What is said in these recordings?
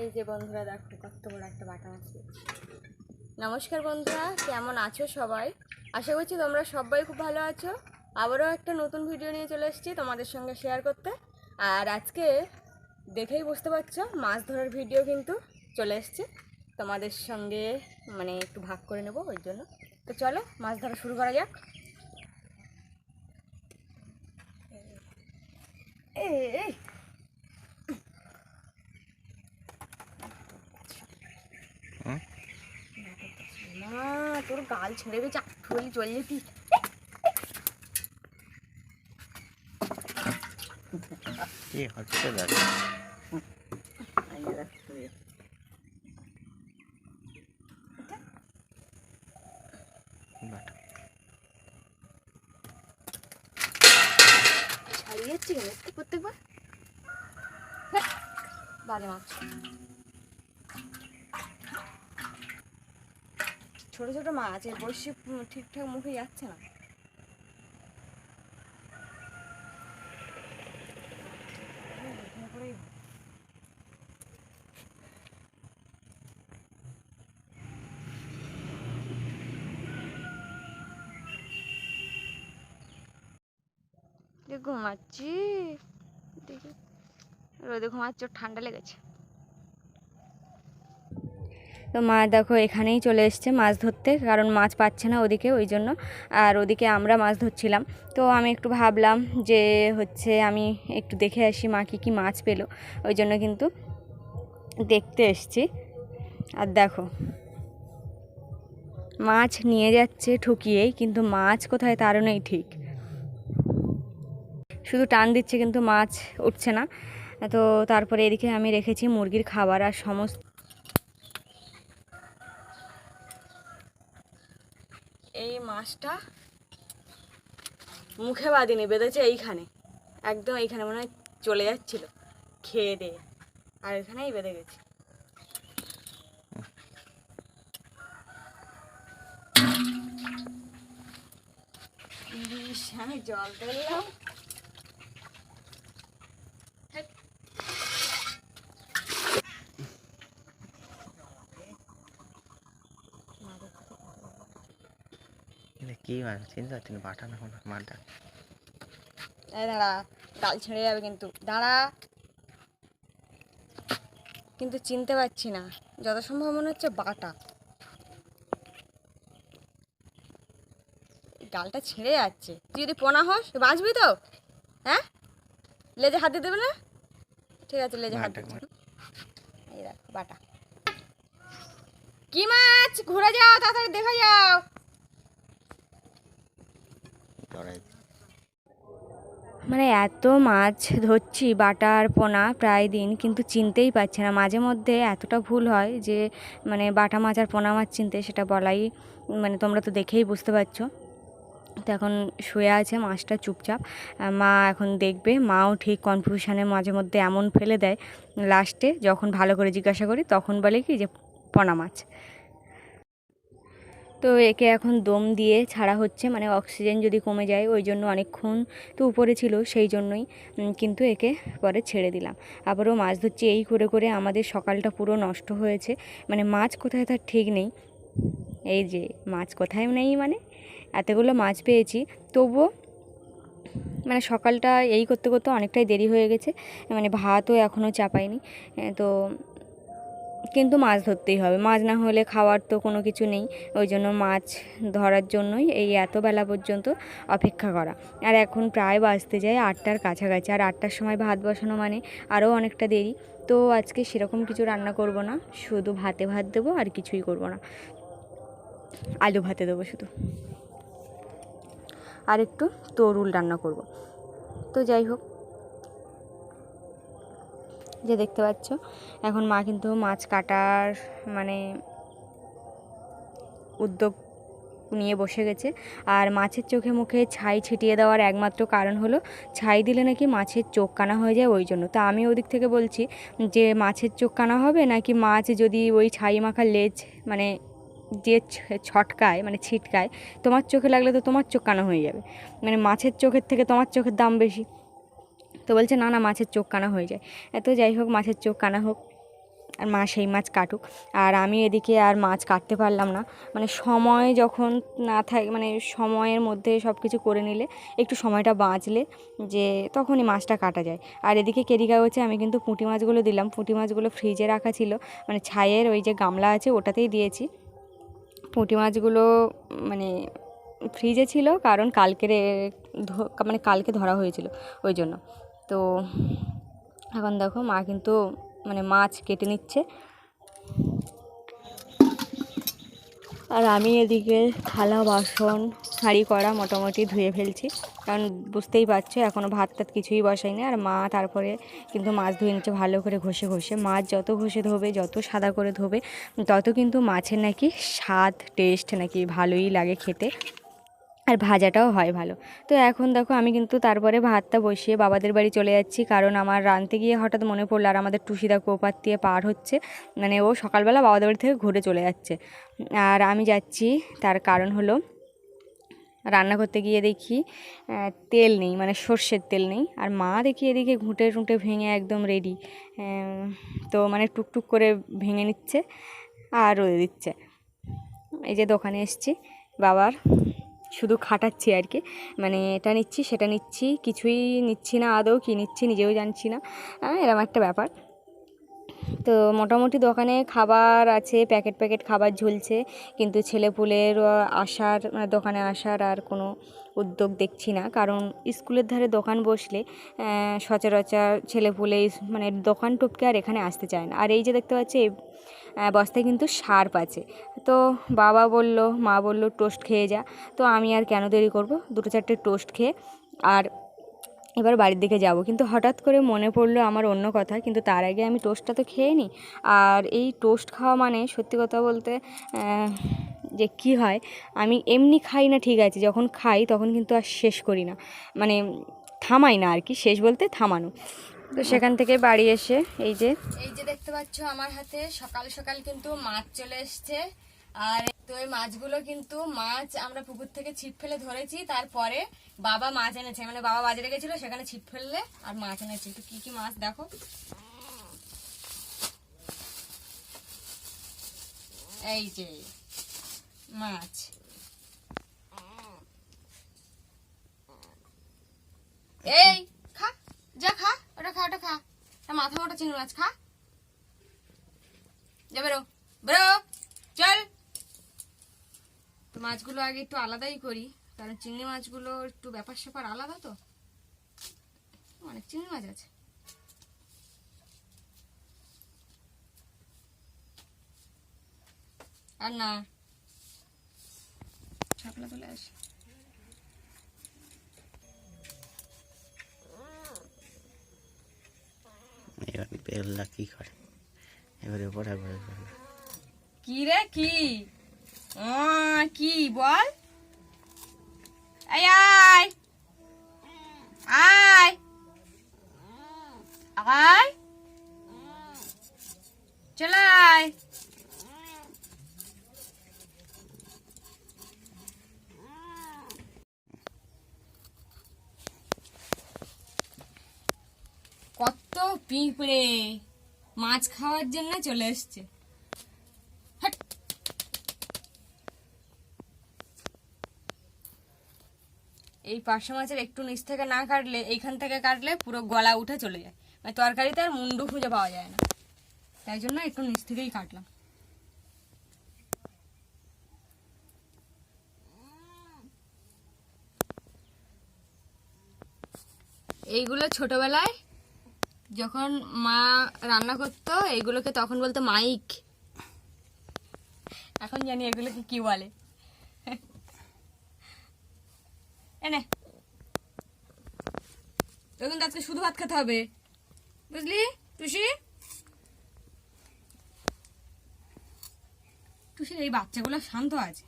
এই যে বন্ধুরা, দেখো কত বড় একটা বাটা পেয়েছি। নমস্কার বন্ধুরা, কেমন আছো সবাই? আশা করছি তোমরা সবাই খুব ভালো আছো। আবারও একটা নতুন ভিডিও নিয়ে চলে এসেছি তোমাদের সঙ্গে শেয়ার করতে। আর আজকে দেখেই বুঝতে পারছ, মাছ ধরার ভিডিও কিন্তু চলে এসেছে। তোমাদের সঙ্গে মানে একটু ভাগ করে নেব ওই জন্য। তো চলো, মাছ ধরা শুরু করা যাক। এই এই মা তোর গাল ছেড়ে গেছে আঠুলি চলে যেতি কি হচ্ছে প্রত্যেকবার? হ্যাঁ, বাজে মাছ। ছোট ছোট মাছ, এর বড়শি ঠিকঠাক মুখে যাচ্ছে না। ঘুমাচ্ছি দেখি। রোদে ঘুমাচ্ছি, ঠান্ডা লেগেছে। তো মা দেখো এখানেই চলে এসছে মাছ ধরতে, কারণ মাছ পাচ্ছে না ওদিকে ওই জন্য। আর ওদিকে আমরা মাছ ধরছিলাম। তো আমি একটু ভাবলাম যে হচ্ছে আমি একটু দেখে আসি মা কী কী মাছ পেল। ওই জন্য কিন্তু দেখতে এসছি। আর দেখো, মাছ নিয়ে যাচ্ছে ঠুকিয়েই, কিন্তু মাছ কোথায় তারও নেই ঠিক। শুধু টান দিচ্ছে কিন্তু মাছ উঠছে না। তো তারপরে এদিকে আমি রেখেছি মুরগির খাবার আর সমস্ত এই মাছটা মুখে বাঁধিনি বেঁধেছে এইখানে। একদম এইখানে মনে হয় চলে যাচ্ছিল। খেয়ে দিয়ে। আর এখানেই বেঁধে গেছে। আমি জল তুললাম এটা কি মাছ চিন্তা তিনি বাটা না কোনো মাটা এই দাঁড়া ডাল ছেড়ে যাবে কিন্তু। দাঁড়া। কিন্তু চিনতে পারছি না। যত সম্ভব মনে হচ্ছে বাটা। ডালটা ছেড়ে যাচ্ছে। তুই যদি পোনা হস, বাঁচবি তো? হ্যাঁ? লেজে হাত দিয়ে দেবে না? ঠিক আছে, লেজে হাত এই দেখ, বাটা। কি মাছ? ঘুরে যাও, তাড়াতাড়ি দেখা যাও। মানে এত মাছ ধরছি, বাটা আর পোনা প্রায় দিন, কিন্তু চিনতেই পারছে না। মাঝে মধ্যে এতটা ভুল হয় যে মানে বাটা মাছ আর পোনা মাছ চিনতে সেটা বলাই মানে তোমরা তো দেখেই বুঝতে পারছ। তো এখন শুয়ে আছে মাছটা চুপচাপ। মা এখন দেখবে, মাও ঠিক কনফিউশনে মাঝে মধ্যে এমন ফেলে দেয়, লাস্টে যখন ভালো করে জিজ্ঞাসা করি, তখন বলে কি যে, পোনা মাছ। তো একে এখন দম দিয়ে ছাড়া হচ্ছে মানে অক্সিজেন যদি কমে যায়, ওই জন্য অনেকক্ষণ তো উপরে ছিল সেই জন্যই কিন্তু একে পরে ছেড়ে দিলাম। আবারও মাছ ধরছি এই করে করে আমাদের সকালটা পুরো নষ্ট হয়েছে। মানে মাছ কোথায় তার ঠিক নেই। এই যে মাছ কোথায় নেই মানে? এতগুলো মাছ পেয়েছি। তবুও মানে সকালটা এই করতে করতে অনেকটাই দেরি হয়ে গেছে। মানে ভাতও এখনও চাপাইনি। তো কিন্তু মাছ ধরতেই হবে। মাছ না হলে খাওয়ার তো কোনো কিছু নেই। ওই জন্য মাছ ধরার জন্যই এই এত বেলা পর্যন্ত অপেক্ষা করা। আর এখন প্রায় বাজতে যায় আটটার কাছাকাছি। আর আটটার সময় ভাত বসানো মানে আরও অনেকটা দেরি। তো আজকে সেরকম কিছু রান্না করব না। শুধু ভাতে ভাত দেবো আর কিছুই করব না। আলু ভাতে দেবো শুধু। আর একটু তরুল রান্না করব। তো যাই হোক যে দেখতে পাচ্ছ। এখন মা কিন্তু মাছ কাটার মানে উদ্যোগ নিয়ে বসে গেছে। আর মাছের চোখে মুখে ছাই ছিটিয়ে দেওয়ার একমাত্র কারণ হলো, ছাই দিলে নাকি মাছের চোখ কানা হয়ে যায় ওই জন্য। তা আমি ওদিক থেকে বলছি যে, মাছের চোখ কানা হবে নাকি মাছ যদি ওই ছাই মাখা লেজ মানে যে ছটকায় মানে ছিটকায়, তোমার চোখে লাগলে তো তোমার চোখ কানা হয়ে যাবে। মানে মাছের চোখের থেকে তোমার চোখের দাম বেশি। তো বলছে, না না, মাছের চোখ কানা হয়ে যায়। এত যাই হোক, মাছের চোখ কানা হোক, আর মা সেই মাছ কাটুক। আর আমি এদিকে আর মাছ কাটতে পারলাম না। মানে সময় যখন না থাকে মানে সময়ের মধ্যে সব কিছু করে নিলে, একটু সময়টা বাঁচলে যে তখনই মাছটা কাটা যায়। আর এদিকে কেরি কাগজে আমি কিন্তু পুঁটি মাছগুলো দিলাম। পুঁটি মাছগুলো ফ্রিজে রাখা ছিল। মানে ছাইয়ের ওই যে গামলা আছে, ওটাতেই দিয়েছি। পুঁটি মাছগুলো মানে ফ্রিজে ছিল, কারণ কালকের মানে কালকে ধরা হয়েছিল ওই জন্য। তো এখন দেখো মা কিন্তু মানে মাছ কেটে নিচ্ছে। আর আমি এদিকে থালা, বাসন হাঁড়ি করা মোটামুটি ধুয়ে ফেলছি। কারণ বুঝতেই পারছ এখনও ভাত টাত কিছুই বসাইনি। আর মা তারপরে কিন্তু মাছ ধুয়ে নিচ্ছে ভালো করে ঘষে ঘষে। মাছ যত ঘষে ধোবে, যত সাদা করে ধোবে, তত কিন্তু মাছের নাকি স্বাদ টেস্ট নাকি ভালোই লাগে খেতে। আর ভাজাটাও হয় ভালো। তো এখন দেখো আমি কিন্তু তারপরে ভাতটা বসিয়ে বাবাদের বাড়ি চলে যাচ্ছি, কারণ আমার রানতে গিয়ে হঠাৎ মনে পড়ল আর আমাদের টুসিদা কোপার দিয়ে পার হচ্ছে মানে ও সকালবেলা বাবাদের বাড়ি থেকে ঘুরে চলে যাচ্ছে। আর আমি যাচ্ছি, তার কারণ হলো রান্না করতে গিয়ে দেখি তেল নেই মানে সর্ষের তেল নেই, আর মা দেখি এদিকে ঘুঁটে টুঁটে ভেঙে একদম রেডি তো মানে টুকটুক করে ভেঙে নিচ্ছে আর রোদে দিচ্ছে। এই যে দোকানে এসছি, বাবার শুধু খাটাচ্ছি আর কি। মানে এটা নিচ্ছি, সেটা নিচ্ছি, কিছুই নিচ্ছি না আদৌ, কী নিচ্ছি নিজেও জানছি না। এরকম এরম একটা ব্যাপার। তো মোটামুটি দোকানে খাবার আছে, প্যাকেট প্যাকেট খাবার ঝুলছে, কিন্তু ছেলেপুলের আসার মানে দোকানে আসার আর কোনো উদ্যোগ দেখছি না। কারণ স্কুলের ধারে দোকান বসলে সচরাচর ছেলেপুলে মানে দোকান টপকে আর এখানে আসতে চায় না। আর এই যে দেখতে পাচ্ছি বস্তায় কিন্তু সার্প আছে। তো বাবা বলল, মা বলল, টোস্ট খেয়ে যা। তো আমি আর কেন দেরি করব? দুটো চারটে টোস্ট খেয়ে। আর এবার বাড়ির দিকে যাব। কিন্তু হঠাৎ করে মনে পড়ল আমার অন্য কথা, কিন্তু তার আগে আমি টোস্টটা তো খেয়ে নিই আর এই টোস্ট খাওয়া মানে সত্যি কথা বলতে যে কি হয়, আমি এমনি খাই না, ঠিক আছে, যখন খাই তখন কিন্তু আর শেষ করি না। মানে থামাই না আর কি শেষ বলতে থামানো। তো সেখান থেকে বাড়ি এসে এই যে এই যে দেখতে পাচ্ছ, আমার হাতে সকাল সকাল কিন্তু মাছ চলে এসছে। আর তো এই মাছগুলো কিন্তু মাছ আমরা পুকুর থেকে ছিপ ফেলে ধরেছি, তারপরে বাবা মাছ এনেছে। মানে বাবা বাজারে গেছিল, সেখানে ছিপ ফেললে আর মাছ এনেছে। তো কি কি মাছ দেখো? এই যে মাছ। এই, খা, যা খা, ওটা খা ওটা খা। মাথা মোটা চিংড়ি মাছ, খা। যা বেরো বেরো। মাছগুলো আগে একটু আলাদাই করি কারণ চিংড়ি মাছগুলো একটু ব্যাপার স্যাপার আলাদা তো। অনেক চিংড়ি মাছ আছে। আর না। ছাপলা চলে আসে। এবার বেললা কি করে? এবারে পড়া করে কি রে কি? কি বল? আয় আয়। আয়। আয়। চল আয়। কত পিঁপড়ে মাছ খাওয়ার জন্য চলে এসছে। এই পার্শে মাছের একটু নিচ থেকে না কাটলে, এইখান থেকে কাটলে পুরো গলা উঠে চলে যায়। মানে তরকারিতে আর মুন্ডু খুঁজে পাওয়া যায় না। তাই জন্য একটু নিচ থেকেই কাটলাম। এইগুলো ছোটবেলায় যখন মা রান্না করতো, এইগুলোকে তখন বলতো মাইক। এখন জানি এগুলোকে কি বলে। এনে তোর কিন্তু আজকে শুধু ভাত খেতে হবে। বুঝলি টুসি? টুসির এই বাচ্চাগুলো শান্ত আছে।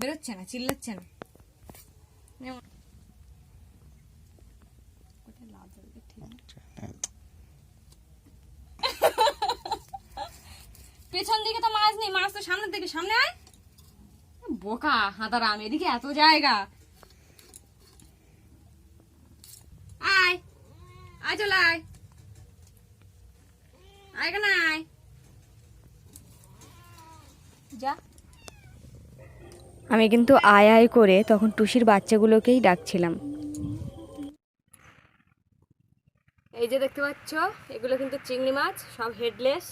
বেরোচ্ছে না চিল্লাচ্ছে না। ঠিক নেই। পেছন দিকে তো মাছ নেই মাছ তো সামনের দিকে সামনে আয়। বোকা হাতারাম এদিকে এত জায়গা। আয়। আয়, চল আয়। আয় কেন আয়। যা। আমি কিন্তু আয় আয় করে তখন টুসির বাচ্চাগুলোকেই ডাকছিলাম। এই যে দেখতে পাচ্ছ, এগুলো কিন্তু চিংড়ি মাছ, সব হেডলেস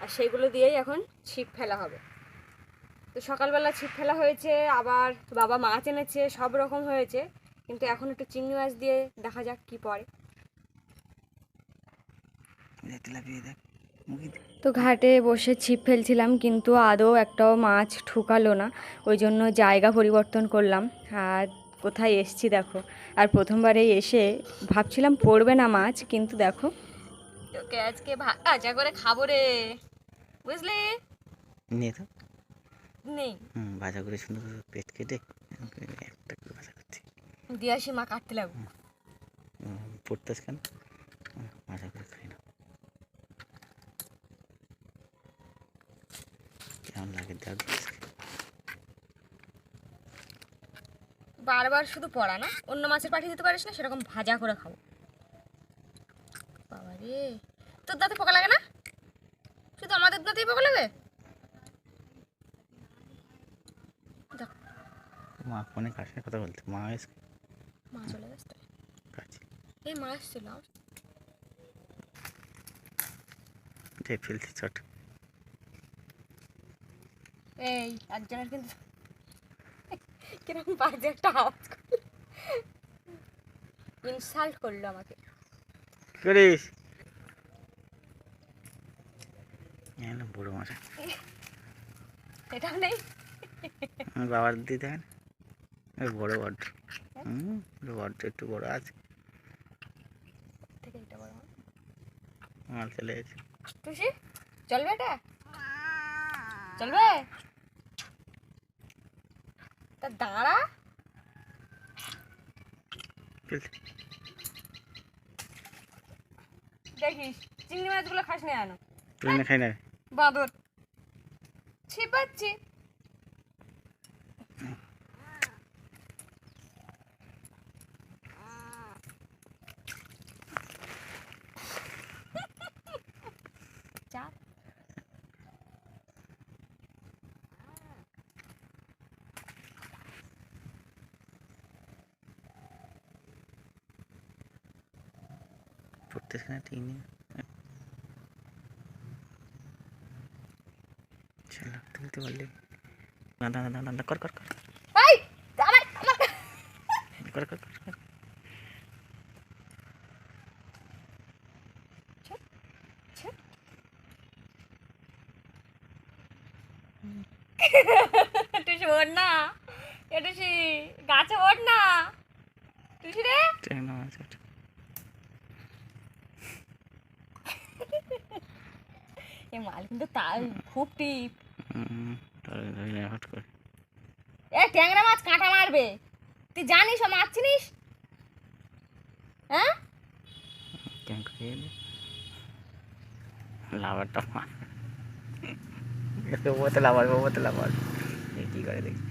আর সেইগুলো দিয়েই এখন ছিপ ফেলা হবে। তো সকালবেলা ছিপ ফেলা হয়েছে, আবার বাবা মাছ এনেছে, সব রকম হয়েছে। কিন্তু এখন একটু চিংড়ি মাছ দিয়ে দেখা যাক কি দেখ। তো ঘাটে বসে ছিপ ফেলছিলাম কিন্তু আদৌ একটাও মাছ ঠুকালো না। ওই জন্য জায়গা পরিবর্তন করলাম। আর কোথায় এসছি দেখো। আর প্রথমবারে এসে ভাবছিলাম পড়বে না মাছ কিন্তু দেখো। তোকে আজকে ভাজা করে খাব রে। বুঝলি? নে তো নেই। ভাজা করে সুন্দর পেট কেটে একটা করে ভাজা করছি দিয়ে আসি মা কাটতে লাগবো। পড়তেছ কেন? করে খাই না কেমন লাগে দেখ বারবার শুধু পড়া না অন্য মাছের পাঠিয়ে দিতে পারিস না সেরকম ভাজা করে খাব। বাবা রে তোর দাঁতে পোকা লাগে না? শুধু আমাদের দাঁতেই পোকা লাগে? দেখ, মা ফোনে কার সাথে কথা বলতে মা এসে মা চলে গেছে। এই মা এসছিল যে চট। এই একজনের কিন্তু কীরকম বাজে একটা আওয়াজ ইনসাল্ট করল আমাকে। কি করিস? এই বড় মাছ এটাও নেই। আমার বাবার দিদি দেখেন? বড় বড্ড হুম একটু বড় আছে। চলে গেছে। টুসি চলবে এটা? চলবে? তা দাঁড়া। দেখিস চিংড়ি মাছগুলো খাস না আনো খাই না। বাঁদর। ছিপাচ্ছি। পড়তেছে না ঠিক নেই চলো তুলতে পারলে না না না কর কর কর। এই আমার আমার কর কর কর কর। টুসি ওর না এ টুসি গাছে ওর না টুসি রে আছে ওটা। এ মাল কিন্তু তাই খুব টিপ। হট করে। এ ট্যাংরা মাছ কাঁটা মারবে। তুই জানিস ও মাছ চিনিস? হ্যাঁ? লাভারটা মার। ওতে লাভার ওতে লাভার। এই কী করে দেখি?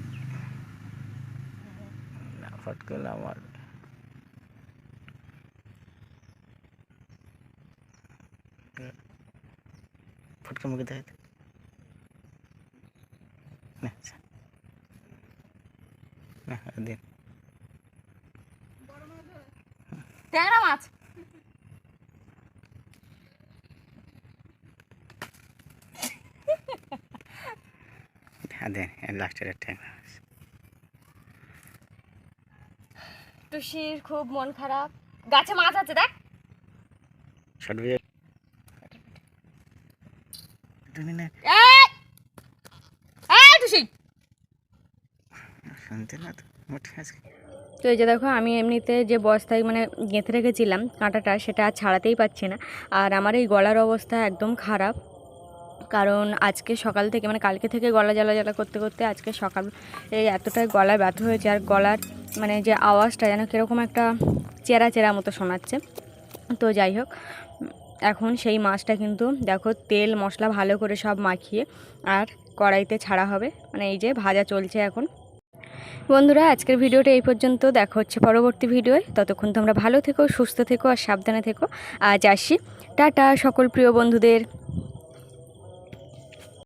না ফট করে লাভার। ফটকে মুখে দেখে দে। না আচ্ছা। না দিন ট্যাংরা মাছ। হ্যাঁ দেন লাস্টের ট্যাংরা টুসির খুব মন খারাপ। গাছে মাছ আছে দেখ। ভিডিও না এই! এই টুসি! শুনতে না তো তো এই যে দেখো আমি এমনিতে যে বস্তায় মানে গেঁথে রেখেছিলাম কাঁটাটা সেটা আর ছাড়াতেই পারছি না। আর আমার এই গলার অবস্থা একদম খারাপ। কারণ আজকে সকাল থেকে মানে কালকে থেকে গলা জ্বালা জ্বালা করতে করতে আজকে সকাল এই এতটাই গলায় ব্যথা হয়েছে। আর গলার মানে যে আওয়াজটা যেন কীরকম একটা চেরা চেরা মতো শোনাচ্ছে। তো যাই হোক এখন সেই মাছটা কিন্তু দেখো তেল, মশলা ভালো করে সব মাখিয়ে আর কড়াইতে ছাড়া হবে। মানে এই যে ভাজা চলছে এখন। বন্ধুরা, আজকের ভিডিওটা এই পর্যন্ত। দেখা হচ্ছে পরবর্তী ভিডিওয়। ততক্ষণ তোমরা ভালো থেকো, সুস্থ থেকো আর সাবধানে থেকো। আজ আসি। টাটা সকল প্রিয় বন্ধুদের।